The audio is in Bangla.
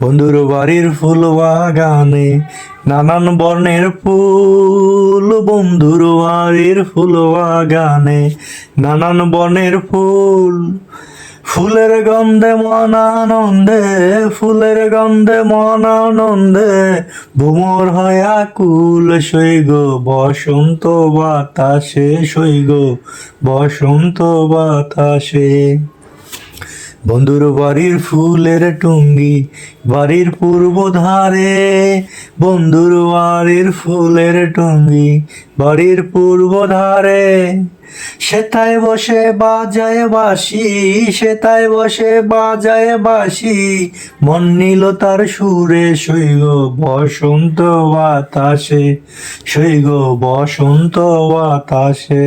বন্ধুর বাড়ির ফুল বাগানে, নানান বর্ণের ফুল, বন্ধুর বাড়ির ফুল বাগানে, নানান বর্ণের ফুল, ফুলের গন্ধে মন আনন্দে, ফুলের গন্ধে মন আনন্দে, ভ্রমর হয় আকুল সৈগ বসন্ত বাতাসে সৈগ বসন্ত বাতাসে। বন্ধুর বাড়ির ফুলের টুঙ্গি, বাড়ির পূর্ব ধারে। বন্ধুর বাড়ির ফুলের টুঙ্গি, বাড়ির পূর্ব ধারে। সেতায় বসে বাজায় বাসি সেতায় বসে বাজায় বাসি মন নিল তার সুরে সৈগ বসন্ত বাতাসে সৈগ বসন্ত বাতাসে।